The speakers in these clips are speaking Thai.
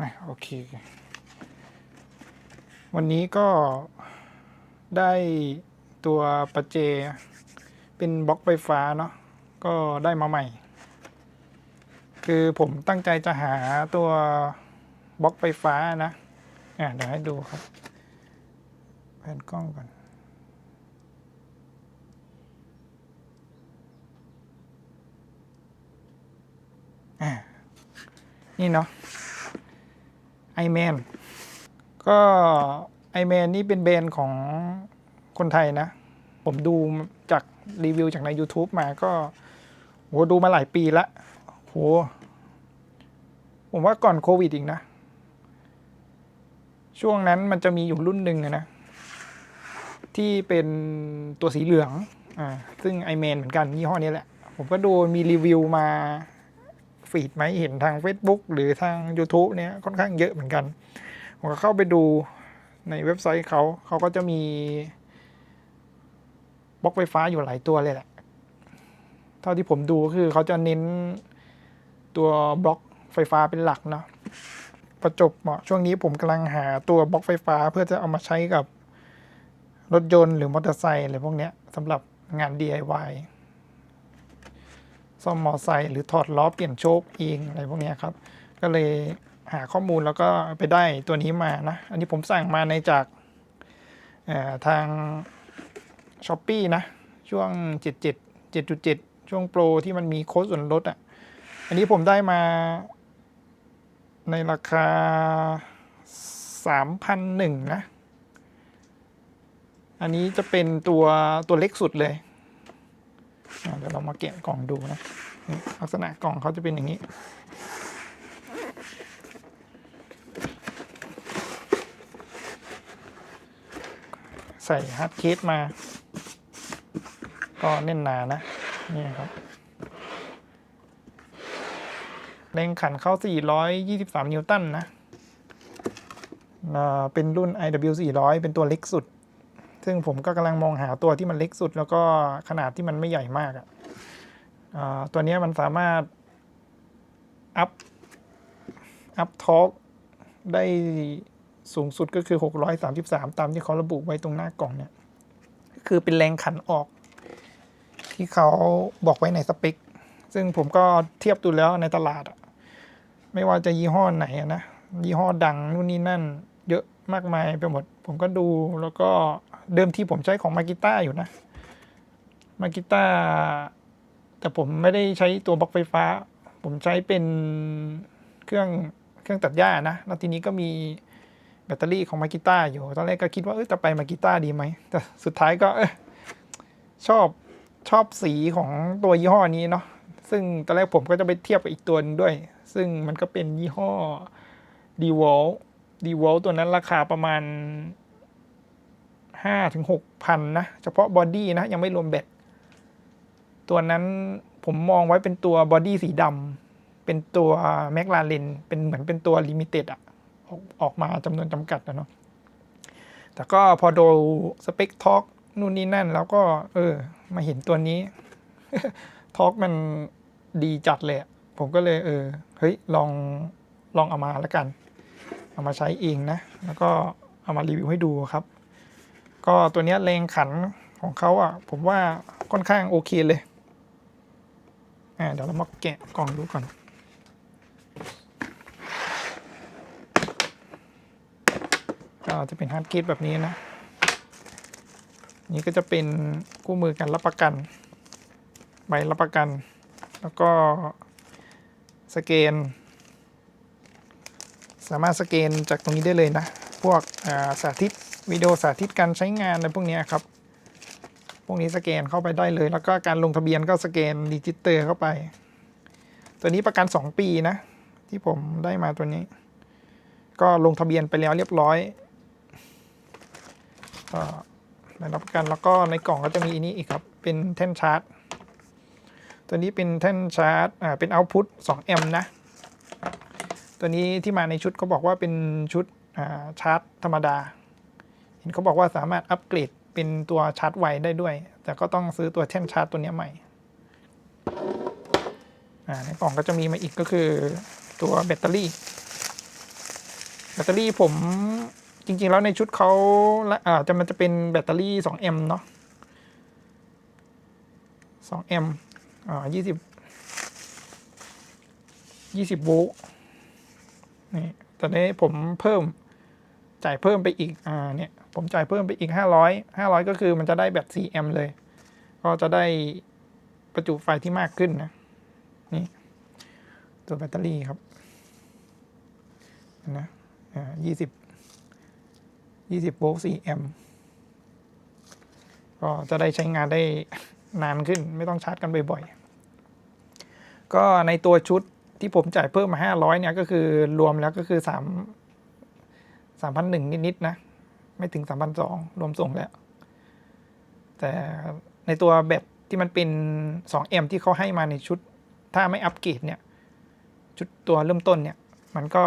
อะโอเค วันนี้ก็ได้ตัวประเจ เป็นบล็อกไฟฟ้าเนาะก็ได้มาใหม่ คือผมตั้งใจจะหาตัวบล็อกไฟฟ้านะอะเดี๋ยวให้ดูครับแผ่นกล้องก่อนอะนี่เนาะ ไอแมนก็ไอแมนนี่เป็นแบรนด์ของคนไทยนะ ผมดูจากรีวิวจากใน YouTube มาก็โหดูมาหลายปีละโหผมว่าก่อนโควิดอีกนะ ช่วงนั้นมันจะมีอยู่รุ่นหนึ่งนะ ที่เป็นตัวสีเหลือง อ่า ซึ่งไอแมนเหมือนกันยี่ห้อนี้แหละ ผมก็ดูมีรีวิวมา ฟีดไหมเห็นทาง Facebook หรือทาง YouTube เนี่ยค่อนข้างเยอะเหมือนกัน ผมก็เข้าไปดูในเว็บไซต์เขา เขาก็จะมีบล็อกไฟฟ้าอยู่หลายตัวเลยแหละ เท่าที่ผมดูก็คือเขาจะเน้นตัวบล็อกไฟฟ้าเป็นหลักเนาะประจบเหมาะช่วงนี้ผมกำลังหาตัวบล็อกไฟฟ้าเพื่อจะเอามาใช้กับรถยนต์หรือมอเตอร์ไซค์อะไรพวกนี้สำหรับงาน DIY ซ่อมมอไซค์หรือถอดล้อเปลี่ยนโชคเองอะไรพวกนี้ครับ ก็เลยหาข้อมูลแล้วก็ไปได้ตัวนี้มานะ อันนี้ผมสั่งมาในจากทาง s h อ p e e นะ ช่วง 77 7.7 ช่วงโปรที่มันมีโค้ดส่วนลดอะ อันนี้ผมได้มาในราคา 3,001นะ อันนี้จะเป็นตัวตัวเล็กสุดเลย เดี๋ยวเรามาแกะกล่องดูนะลักษณะกล่องเขาจะเป็นอย่างนี้ ใส่ฮาร์ดเคสมา ก็แน่นหนานะ นี่ครับแรงขันเข้า 423 นิวตันนะ เป็นรุ่น IW 400 เป็นตัวเล็กสุด ซึ่งผมก็กำลังมองหาตัวที่มันเล็กสุด แล้วก็ขนาดที่มันไม่ใหญ่มากอะตัวนี้มันสามารถ อัพ อัพทอร์กได้สูงสุดก็คือ 633 ตามที่เขาระบุไว้ตรงหน้ากล่องเนี่ย คือเป็นแรงขันออก ที่เขาบอกไว้ในสเปค ซึ่งผมก็เทียบดูแล้วในตลาดอะไม่ว่าจะยี่ห้อไหนนะ ยี่ห้อดังนู่นนี่นั่น เยอะมากมายไปหมด ผมก็ดูแล้วก็เดิมที่ผมใช้ของมากิต้าอยู่นะมากิต้าแต่ผมไม่ได้ใช้ตัวบล็อกไฟฟ้า ผมใช้เป็นเครื่องเครื่องตัดหญ้านะแล้วทีนี้ก็มีแบตเตอรี่ของมากิต้าอยู่ ตอนแรกก็คิดว่าเออจะไปมากิต้าดีไหม แต่สุดท้ายก็เออชอบชอบสีของตัวยี่ห้อนี้เนาะ ซึ่งตอนแรกผมก็จะไปเทียบกับอีกตัวนึงด้วย ซึ่งมันก็เป็นยี่ห้อ d w a l d w a l ตัวนั้นราคาประมาณห้าถึงหกพันนะ เฉพาะบอดี้นะ ยังไม่รวมแบตตัวนั้นผมมองไว้เป็นตัวบอดี้สีดำเป็นตัวแม l ลาเรนเป็นเหมือนเป็นตัวลิมิเต็ดอะออกออกมาจำนวนจำกัดนะเนาะแต่ก็พอดูสเปคทอ k นู่นนี่นั่น แล้วก็ เออ มาเห็นตัวนี้ทอ k มันดีจัดเลย ผมก็เลย เออ เฮ้ย ลองลองเอามาแล้วกัน เอามาใช้เองนะ แล้วก็เอามารีวิวให้ดูครับ ก็ตัวนี้แรงขันของเขาอะ ผมว่าค่อนข้างโอเคเลย อ่าเดี๋ยวเรามาแกะกล่องดูก่อนก็จะเป็นฮาร์ดเกตแบบนี้นะ นี่ก็จะเป็นคู่มือการรับประกัน ใบรับประกัน แล้วก็สแกน สามารถสแกนจากตรงนี้ได้เลยนะ พวกสาธิตวิดีโอสาธิตการใช้งานอะไรพวกนี้ครับ พวกนี้สแกนเข้าไปได้เลย แล้วก็การลงทะเบียนก็สแกนดิจิเตอร์เข้าไป ตัวนี้ประกัน 2 ปีนะ ที่ผมได้มาตัวนี้ ก็ลงทะเบียนไปแล้วเรียบร้อยก็ได้รับประกันแล้วก็ในกล่องก็จะมีอันนี้อีกครับ เป็นแท่นชาร์จ ตัวนี้เป็นแท่นชาร์จ อ่า เป็นเอาต์พุต2แอมป์นะ ตัวนี้ที่มาในชุดเขาบอกว่าเป็นชุดชาร์จธรรมดา เห็นเขาบอกว่าสามารถอัปเกรดเป็นตัวชาร์จไวได้ด้วย แต่ก็ต้องซื้อตัวแท่นชาร์จตัวนี้ใหม่ในกล่องก็จะมีมาอีกก็คือตัวแบตเตอรี่ แบตเตอรี่ผมจริง ๆ แล้วในชุดเขาะอาจะมันจะเป็นแบตเตอรี่2แอมเนาะ2แอมอ่า20 20โวลต์ นี่ตอนนี้ผมเพิ่มจ่ายเพิ่มไปอีกอ่าเนี่ยผมจ่ายเพิ่มไปอีก 500 500 ก็คือมันจะได้แบต4แอมเลย ก็จะได้ประจุไฟที่มากขึ้นนะ นี่ตัวแบตเตอรี่ครับนะอ่า20 20โวลต์4แอมป์ก็จะได้ใช้งานได้นานขึ้น ไม่ต้องชาร์จกันบ่อยๆ ก็ในตัวชุด ที่ผมจ่ายเพิ่มมา500เนี่ยก็คือรวมแล้วก็คือ3 3,001นิดๆนะ ไม่ถึง3,200รวมส่งแล้ว แต่ในตัวแบตที่มันเป็น2แอมป์ที่เขาให้มาในชุด ถ้าไม่อัปเกรดเนี่ย ชุดตัวเริ่มต้นเนี่ย มันก็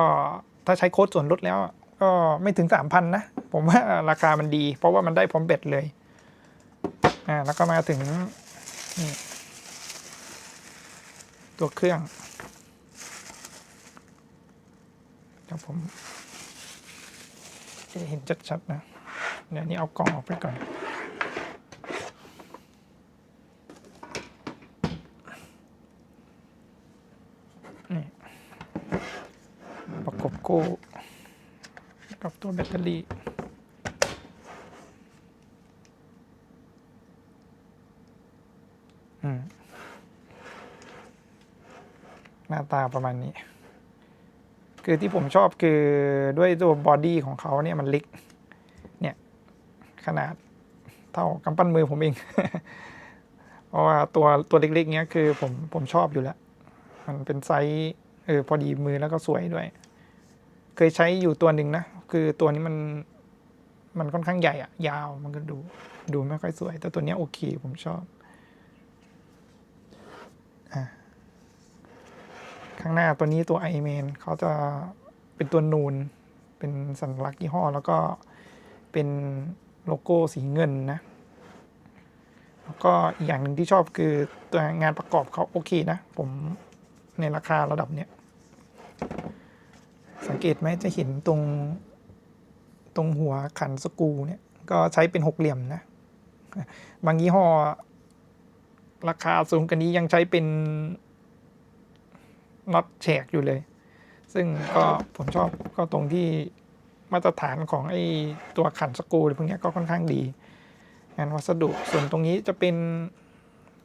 ถ้าใช้โค้ดส่วนลดแล้ว ก็ไม่ถึง3,000นะ ผมว่าราคามันดี เพราะว่ามันได้พร้อมแบตเลย อ่าแล้วก็มาถึงนี่ตัวเครื่อง เดี๋ยวผมจะเห็นชัดๆนะเดี๋ยวนี้เอากล่องออกไปก่อน นี่ ประกบคู่กับตัวแบตเตอรี่หน้าตาประมาณนี้ คือที่ผมชอบคือด้วยตัวบอดี้ของเขาเนี่ยมันเล็กเนี่ยขนาดเท่ากำปั้นมือผมเอง เพราะว่าตัวตัวเล็กๆเนี้ยคือผมผมชอบอยู่แล้ว มันเป็นไซส์เออพอดีมือแล้วก็สวยด้วย เคยใช้อยู่ตัวหนึ่งนะ คือตัวนี้มันมันค่อนข้างใหญ่อะยาวมันก็ดูดูไม่ค่อยสวย แต่ตัวเนี้ยโอเค ผมชอบ ข้างหน้าตัวนี้ตัว i อเมนเขาจะเป็นตัวนูน เป็นสัญลักษณ์ยี่ห้อ แล้วก็เป็นโลโก้สีเงินนะ แล้วก็อีกอย่างหนึ่งที่ชอบคือตัวงานประกอบเขาโอเคนะ ผมในราคาระดับเนี้ย สังเกตไหมจะเห็นตรงตรงหัวขันสกูเนี่ย ก็ใช้เป็นหกเหลี่ยมนะ บางยี่ห้อ ราคาสูงกันนี้ยังใช้เป็น น็อตแฉกอยู่เลย ซึ่งก็ผมชอบก็ตรงที่มาตรฐานของไอ้ตัวขันสกรูอะไรพวกเนี้ยก็ค่อนข้างดีงานวัสดุส่วนตรงนี้จะเป็น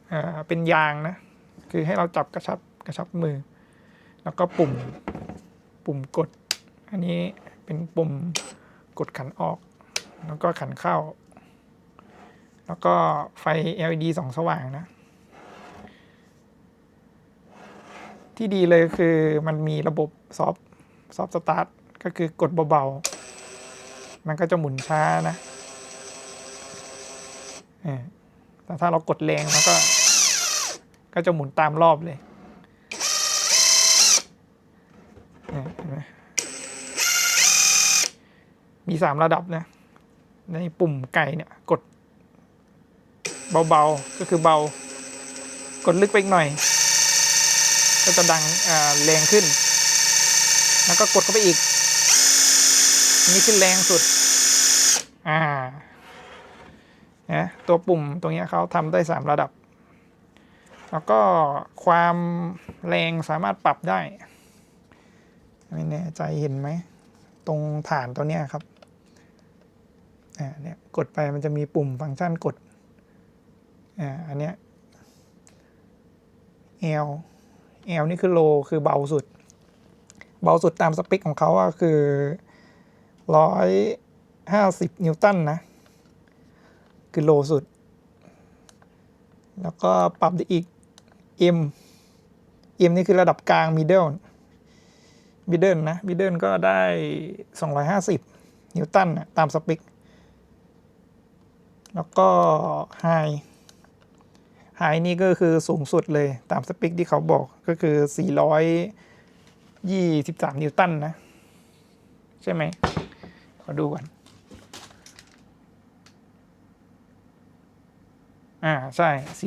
เอ่อเป็นยางนะ คือให้เราจับกระชับกระชับมือ แล้วก็ปุ่มปุ่มกด อันนี้เป็นปุ่มกดขันออก แล้วก็ขันเข้า แล้วก็ไฟ LED สองสว่างนะ ที่ดีเลยคือมันมีระบบซอฟซอฟสตาร์ทก็คือกดเบาๆ มันก็จะหมุนช้านะแต่ถ้าเรากดแรงมันก็ ก็จะหมุนตามรอบเลยมมีสามระดับนะ ในปุ่มไก่เนี่ย กด เบาๆ ก็คือเบากดลึกไปอีกหน่อย ก็จะดังแรงขึ้น แล้วก็กดเข้าไปอีกอันนี้ขึ้นแรงสุด อ่านะตัวปุ่มตรงนี้เขาทำได้สามระดับ แล้วก็ความแรงสามารถปรับได้ ไม่แน่ใจเห็นไหม ตรงฐานตัวนี้ครับ อ่าเนี่ยกดไปมันจะมีปุ่มฟังก์ชันกด อ่าอันเนี้ย L L นี่คือโลคือเบาสุด เบาสุดตามสเปคของเขาอะคือร้อยห้าสิบนิวตันนะ คือโลสุด แล้วก็ปรับได้อีก M M นี่คือระดับกลาง middle middle นะ middle ก็ได้ 250 นิวตันนะตามสเปคแล้วก็ high ไฮนี่ก็คือสูงสุดเลยตามสเปคที่เขาบอกก็คือ 423 นิวตันนะ ใช่ไหมขอดูก่อน อ่า ใช่ 423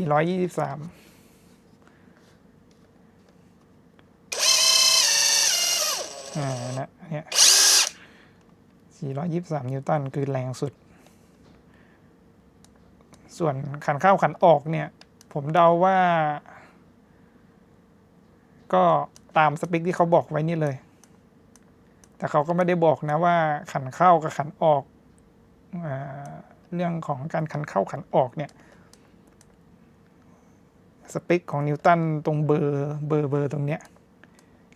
อ่านะเนี่ย423 นิวตัน คือแรงสุด ส่วนขันเข้าขันออกเนี่ย ผมเดาว่า ก็ตามสเปคที่เขาบอกไว้นี่เลย แต่เขาก็ไม่ได้บอกนะว่าขันเข้ากับขันออกอเรื่องของการขันเข้าขันออกเนี่ยสเปคของนิวตันตรงเบอร์เบอร์เบอร์ตรงเนี้ย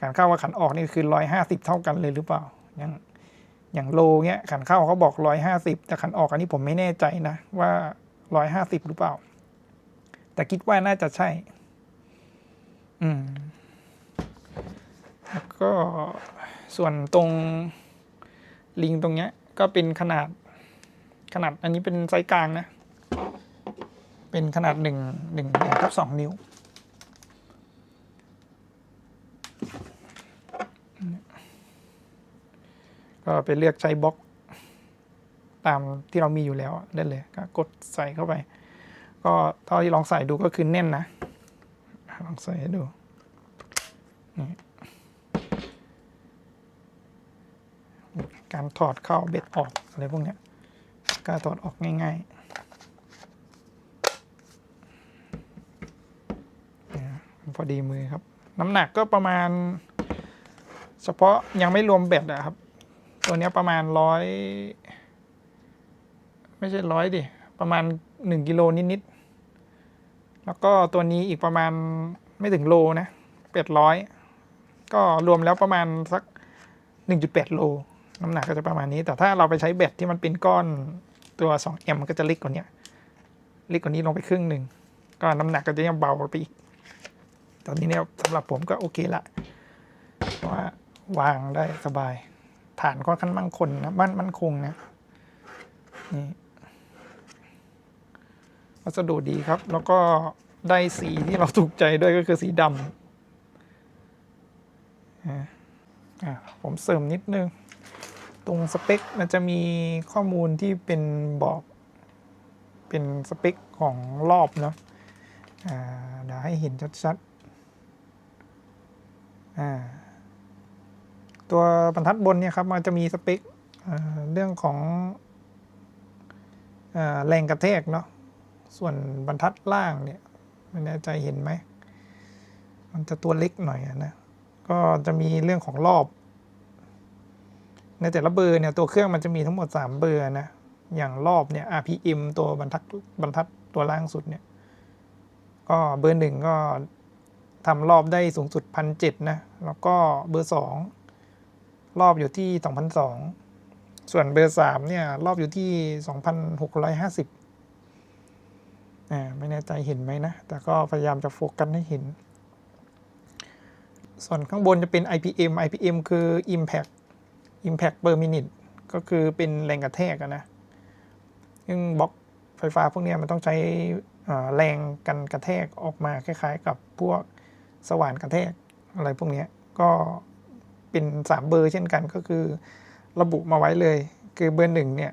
ขันเข้ากับขันออกนี่คือร้อยห้าสิบเท่ากันเลยหรือเปล่า อย่างอย่างโลเนี้ยขันเข้าเขาบอกร้อยห้าสิบแต่ขันออกอันนี้ผมไม่แน่ใจนะว่าร้อยห้าสิบหรือเปล่า แต่คิดว่าน่าจะใช่ อืมแล้วก็ส่วนตรงลิงตรงเนี้ย ก็เป็นขนาด ขนาดอันนี้เป็นไซส์กลางนะ เป็นขนาดหนึ่งหนึ่งหนึ่งทับสองนิ้วก็ไปเลือกใช้บล็อก ตามที่เรามีอยู่แล้วได้เลยก็กดใส่เข้าไป ก็เท่าที่ลองใส่ดูก็คือแน่นนะ ลองใส่ให้ดูนี่การถอดเข้าเบ็ดออกอะไรพวกเนี้ยก็ถอดออกง่ายๆพอดีมือครับ น้ำหนักก็ประมาณ เฉพาะยังไม่รวมเบ็ดอะครับ ตัวนี้ประมาณร้อยไม่ใช่ร้อยดิ ประมาณหนึ่งกิโลนิดๆ แล้วก็ตัวนี้อีกประมาณไม่ถึงโลนะเป็ดร้อยก็รวมแล้วประมาณสักหนึ่งจุดแปดโล น้ำหนักก็จะประมาณนี้ แต่ถ้าเราไปใช้เบ็ดที่มันเป็นก้อนตัวสองเอ็มมันก็จะเล็กกว่านี้เล็กกว่านี้ลงไปครึ่งหนึ่ง ก็น้ำหนักก็จะยังเบาไปอีก ตอนนี้เนี่ยสำหรับผมก็โอเคละเพราะว่าวางได้สบาย ฐานค่อนข้างมั่นคงนะมั่นมั่นคงนะนี่ วัสดุดีครับ แล้วก็ได้สีที่เราถูกใจด้วยก็คือสีดำผมเสริมนิดนึง ตรงสเปคมันจะมีข้อมูลที่เป็นบอกเป็นสเปคของรอบเนาะเดี๋ยวให้เห็นชัดๆตัวบรรทัดบนเนี่ยครับมันจะมีสเปคเรื่องของอแรงกระแทกเนาะ ส่วนบรรทัดล่างเนี่ยไม่แน่ใจเห็นไหม มันจะตัวเล็กหน่อยนะ ก็จะมีเรื่องของรอบ ในแต่ละเบอร์เนี่ยตัวเครื่องมันจะมีทั้งหมด 3 เบอร์นะ อย่างรอบเนี่ย RPM ตัวบรรทัดบรรทัดตัวล่างสุดเนี่ย ก็เบอร์หนึ่งก็ทำรอบได้สูงสุดพันเนะ แล้วก็เบอร์ 2 รอบอยู่ที่ 2,002 ส่วนเบอร์ 3 เนี่ย รอบอยู่ที่ 2,650 ไม่แน่ใจเห็นไหมนะ แต่ก็พยายามจะโฟกัสให้เห็น ส่วนข้างบนจะเป็น IPM IPM คือ Impact Impact per minute ก็คือเป็นแรงกระแทกนะซึ่งบล็อกไฟฟ้าพวกนี้มันต้องใช้แรงกันกระแทกออกมาคล้ายๆ กับพวกสว่านกระแทกอะไรพวกนี้ก็เป็น 3 เบอร์เช่นกันก็คือระบุมาไว้เลย คือเบอร์หนึ่งเนี่ย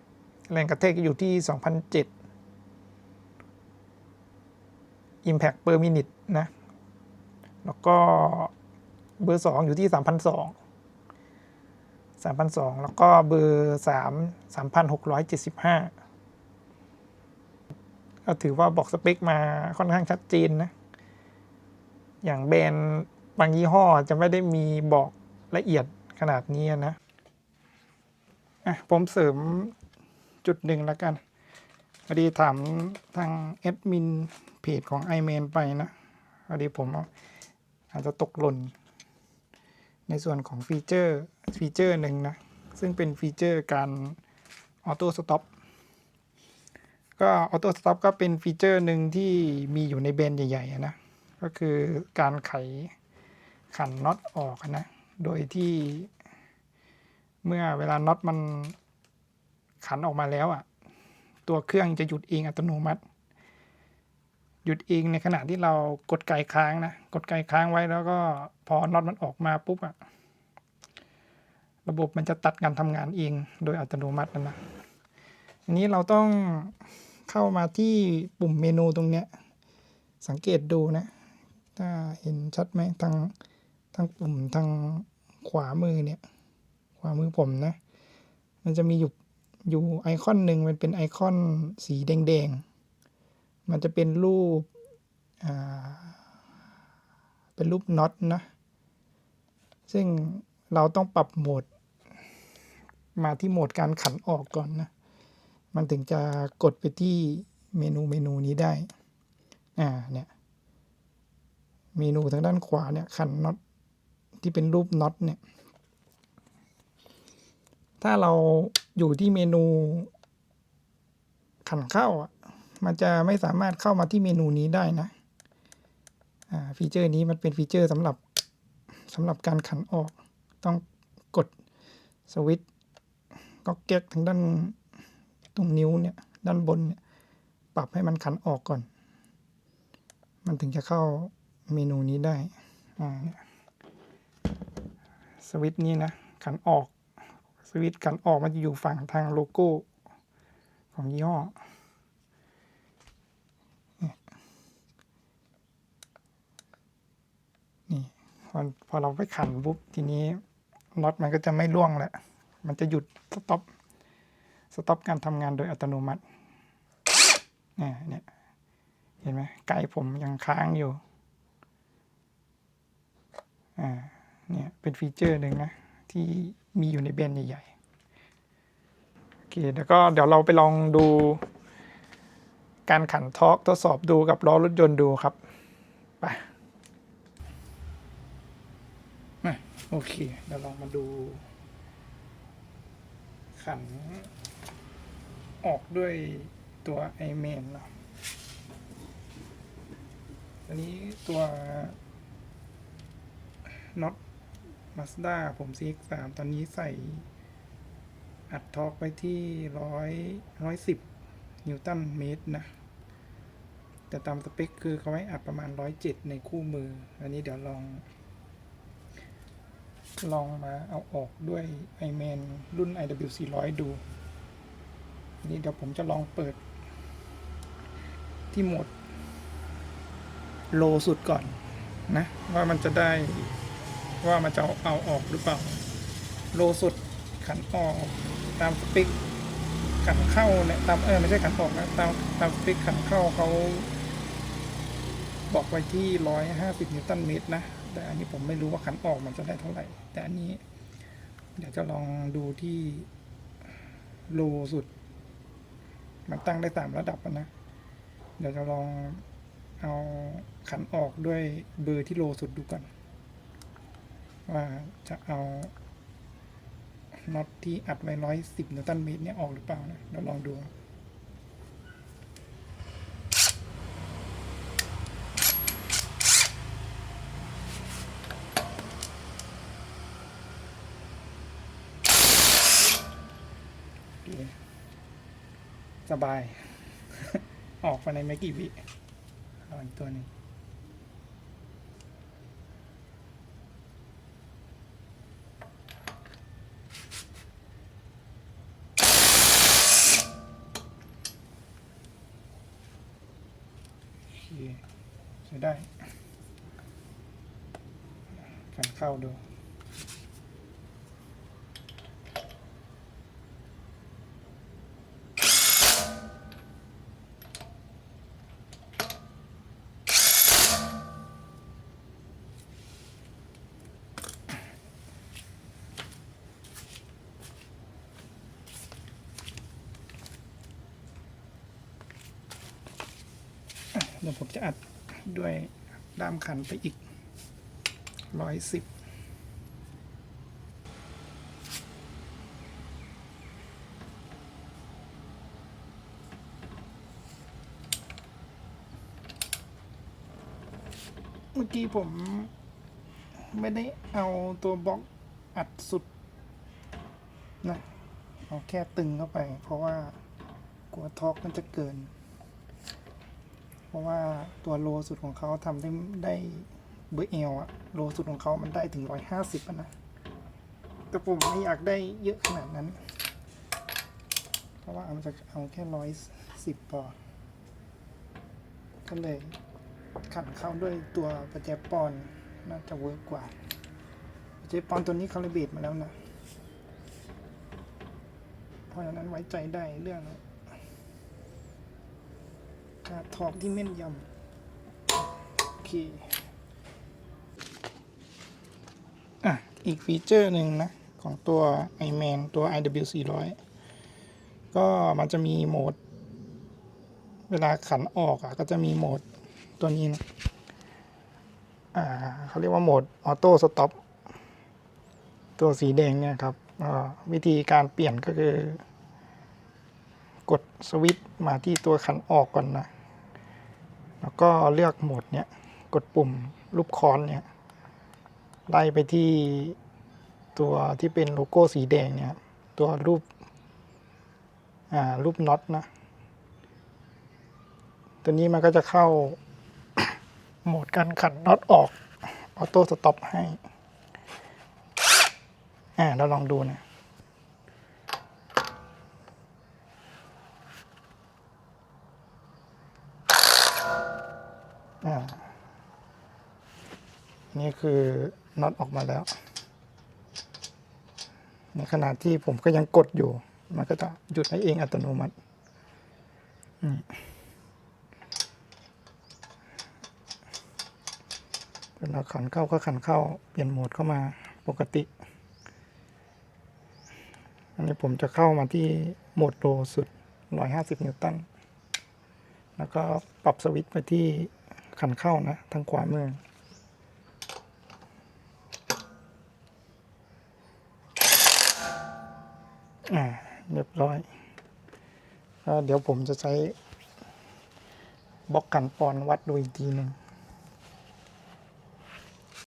แรงกระแทกอยู่ที่ 2,007 Impact per minute นะ แล้วก็เบอร์ 2 อยู่ที่ 3,200 3,200แล้วก็เบอร์ 3 3,675 ก็ถือว่าบอกสเปคมาค่อนข้างชัดเจนนะ อย่างแบรนด์บางยี่ห้อจะไม่ได้มีบอกละเอียดขนาดนี้นะ อะ ผมเสริมจุดหนึ่งแล้วกัน พอดีถามทางแอดมินเพจของ i m a n ไปนะพอดีผมอาจจะตกหล่น ในส่วนของฟีเจอร์ฟีเจอร์หนึ่งนะ ซึ่งเป็นฟีเจอร์การออโต้สต็อปก็ออโต้สต็อปก็เป็นฟีเจอร์หนึ่งที่มีอยู่ในแบรนด์ใหญ่ๆนะ ก็คือการไขขันน็อตออกนะ โดยที่เมื่อเวลาน็อตมันขันออกมาแล้วอะ ตัวเครื่องจะหยุดเองอัตโนมัติ หยุดเองในขณะที่เรากดไกค้างนะ กดไกค้างไว้แล้วก็พอน็อตมันออกมาปุ๊บอะระบบมันจะตัดการทำงานเองโดยอัตโนมัตินะอันนี้เราต้องเข้ามาที่ปุ่มเมนูตรงเนี้ย สังเกตดูนะ ถ้าเห็นชัดไหมทางทางปุ่มทางขวามือเนี่ย ขวามือผมนะ มันจะมีอยู่ อยู่ไอคอนหนึ่งมันเป็นไอคอนสีแดงๆ มันจะเป็นรูป เป็นรูปน็อตนะ ซึ่งเราต้องปรับโหมด มาที่โหมดการขันออกก่อนนะ มันถึงจะกดไปที่เมนูเมนูนี้ได้ อ่า เนี่ย เมนูทางด้านขวาเนี่ยขันน็อตที่เป็นรูปน็อตเนี่ย ถ้าเราอยู่ที่เมนูขันเข้าอะ มันจะไม่สามารถเข้ามาที่เมนูนี้ได้นะ อ่า ฟีเจอร์นี้มันเป็นฟีเจอร์สำหรับสำหรับการขันออก ต้องกดสวิตช์ก็เก๊กทางด้านตรงนิ้วเนี่ย ด้านบนเนี่ย ปรับให้มันขันออกก่อน มันถึงจะเข้าเมนูนี้ได้ อ่า สวิตช์นี้นะ ขันออก สวิตช์ขันออกมันจะอยู่ฝั่งทางโลโก้ของยี่ห้อนี่พอพอเราไปขันปุ๊บทีนี้น็อตมันก็จะไม่ร่วงแล้วมันจะหยุดสต็อปสต็อปการทำงานโดยอัตโนมัติเนี่ยเนี่ยเห็นไหมไกผมยังค้างอยู่ อ่า เนี่ย เป็นฟีเจอร์หนึ่งนะ ที่มีอยู่ในแบรนด์ใหญ่ๆ โอเค แล้วก็เดี๋ยวเราไปลองดู การขันทอกทดสอบดูกับล้อรถยนต์ดูครับ ไปโอเค เดี๋ยวลองมาดู ขัน ออกด้วยตัวไอเมนเนาะอันนี้ตัวน็อต มาสด้าผม CX3 ตอนนี้ใส่อัดทอร์กไว้ที่ร้อยร้อยสิบนิวตันเมตรนะ แต่ตามสเปคคือเขาให้อัดประมาณร้อยเจ็ดในคู่มือ อันนี้เดี๋ยวลอง ลองมาเอาออกด้วย iMan รุ่น IW 400 ดูนนี้เดี๋ยวผมจะลองเปิด ที่โหมด โลสุดก่อนนะ ว่ามันจะได้ ว่ามันจะเอาออกหรือเปล่า โลสุดขันออกตามสเปคขันเข้าเนี่ยตามเออไม่ใช่ขันออกนะตามตามสเปคขันเข้าเขาบอกไว้ที่ร้อยห้าสิบนิวตันเมตรนะ แต่อันนี้ผมไม่รู้ว่าขันออกมันจะได้เท่าไหร่ แต่อันนี้ เดี๋ยวจะลองดูที่โลสุด มันตั้งได้สามระดับนะ เดี๋ยวจะลองเอาขันออกด้วยเบอร์ที่โลสุดดูก่อน ว่าจะเอาน็อตที่อัดไว้ร้อยสิบนิวตันเมตรเนี่ยออกหรือเปล่านะเดี๋ยวลองดูสบาย ออกไปในไม่กี่วิเอาอีกตัวหนึ่ง ใช้ได้การเข้าดู เดี๋ยวผมจะอัดด้วยด้ามขันไปอีกร้อยสิบเมื่อกี้ผมไม่ได้เอาตัวบล็อกอัดสุดนะเอาแค่ตึงเข้าไป เพราะว่ากลัวทอร์กมันจะเกิน ราะว่าตัวโลสุดของเขาทำได้ได้เบอร์เอลอะโลสุดของเขามันได้ถึงร้อยห้าสิบนะ แต่ผมไม่อยากได้เยอะขนาดนั้น เพราะว่ามันจะเอาแค่ร้อยสิบพอนก็เลยขันเข้าด้วยตัวประแจปอนน่าจะเวิร์กกว่าประแจปอนตัวนี้คาลิเบตมาแล้วนะ เพราะฉะนั้นไว้ใจได้เรื่อง การถอกที่แม่นยำโอเคอะอีกฟีเจอร์หนึ่งนะ ของตัว iMan ตัว IW 400 ก็มันจะมีโหมด เวลาขันออกอะก็จะมีโหมดตัวนี้นะอ่าเขาเรียกว่าโหมดออโต้สต็อปตัวสีแดงเนี่ยครับวิธีการเปลี่ยนก็คือ กดสวิตช์มาที่ตัวขันออกก่อนนะ แล้วก็เลือกโหมดเนี้ย กดปุ่มรูปค้อนเนี่ย ไล่ไปที่ตัวที่เป็นโลโก้สีแดงเนี่ย ตัวรูป อ่า รูปน็อตนะ ตัวนี้มันก็จะเข้าโหมดการขันน็อตออก ออโต้สต็อปให้ อ่า เราลองดูนะ นี่คือน็อตออกมาแล้ว ในขณะที่ผมก็ยังกดอยู่ มันก็จะหยุดให้เองอัตโนมัติเวลาขันเข้าก็ขันเข้า เปลี่ยนโหมดเข้ามาปกติ อันนี้ผมจะเข้ามาที่โหมดโลสุด 150 นิวตัน แล้วก็ปรับสวิตช์ไปที่ ขันเข้านะ ทางขวามืออ่าเรียบร้อยเดี๋ยวผมจะใช้บล็อกกันปอนวัดดูอีกทีหนึ่ง